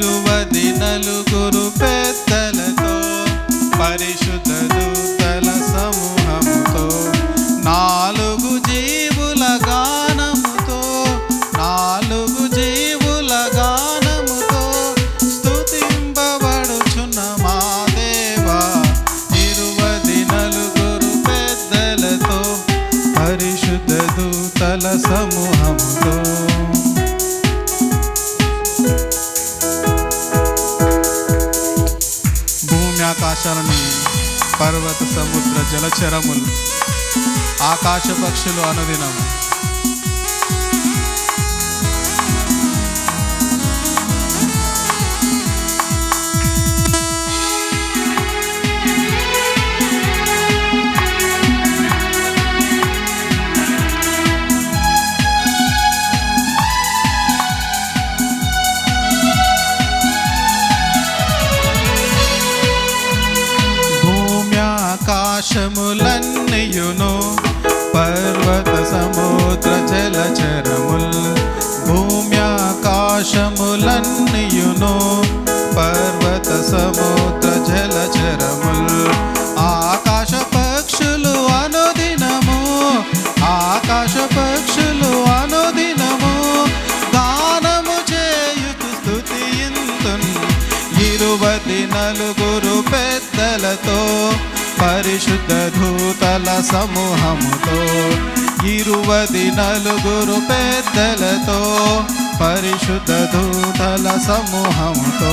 ఇరువది నలుగురు పెద్దలతో పరిశుద్ధ దూతల సమూహముతో నాలుగు జీవుల గానముతో నాలుగు జీవుల గానముతో స్తుతింపబడుచున్న మా దేవా. ఇరువది నలుగురు పెద్దలతో పరిశుద్ధ దూతల సమూహం ఆకాశాలను పర్వత సముద్ర జలచరములు ఆకాశ పక్షులు అనుదినము. ఆకాశములన్నయును పర్వత సముద్ర జలచరముల్ భూమి ఆకాశములన్నయును పర్వత సముద్ర జలచరముల్. ఆకాశ పక్షులు అనుదినము ఆకాశ పక్షులు అనుదినము గానము చేయుతు స్తుతియింతున్ ఇరువది నలుగురు పెద్దలతో పరిశుద్ధ దూతల సమూహముతో ఇరువది నలుగురు పెద్దలతో పరిశుద్ధ దూతల సమూహముతో.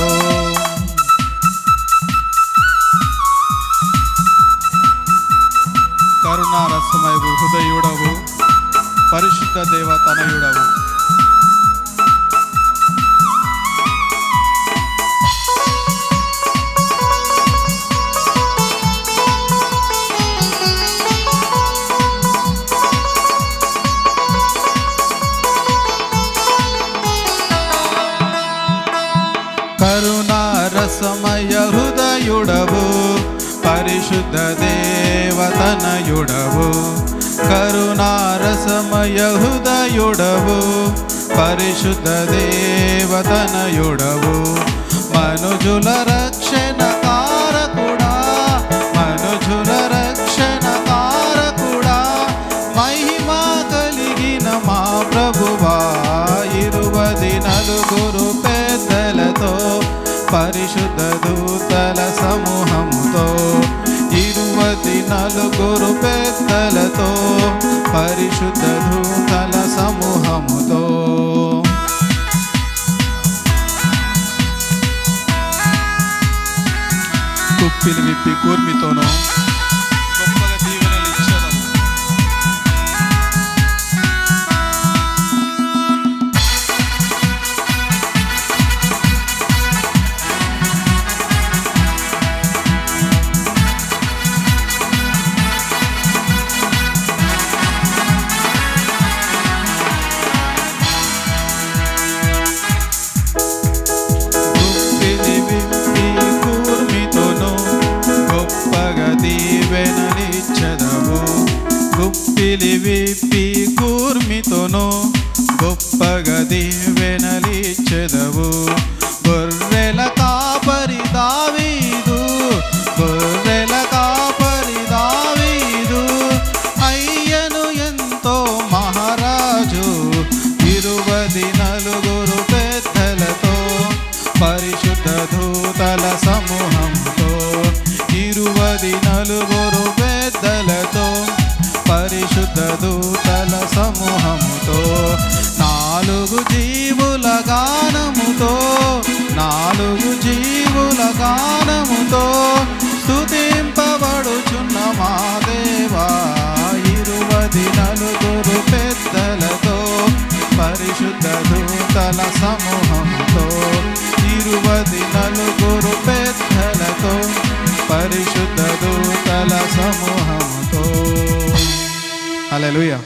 కరుణారసమయవు హృదయుడవు పరిశుద్ధ దేవతనయుడవు. సమయ హృదయుడవు పరిశుద్ధ దేవతనయుడవు. కరుణారసమయ హృదయుడవు పరిశుద్ధ దేవతనయుడవు. మనుజుల రక్షణ దూతల సమూహముతో ఇరువది నలుగురు పెద్దలతో పరిశుద్ధ దూతల సమూహముతో కుప్పిని విప్పి కూర్మితోనూ గుప్పిని విప్పి కూర్మితోనూ గొప్పగా దీవెనలిచ్చెదవు గుప్పిలి విప్పి కూర్మితోనూ. గొప్పగా దీవెనలిచ్చెదవు గొర్రెల కాపరి దావీదు. గొర్రెల కాపరి దావీదు. అయ్యను ఎంతో మహారాజు. ఇరువది నలుగురు నాలుగు జీవుల గానముతో స్థుతింపబడుచున్న మా దేవా ఇరువది నలుగురు పెద్దలతో పరిశుద్ధ దూతల సమూహంతో ఇరువది నలుగురు పెద్దలతో పరిశుద్ధ దూతల సమూహంతో. హల్లెలూయా.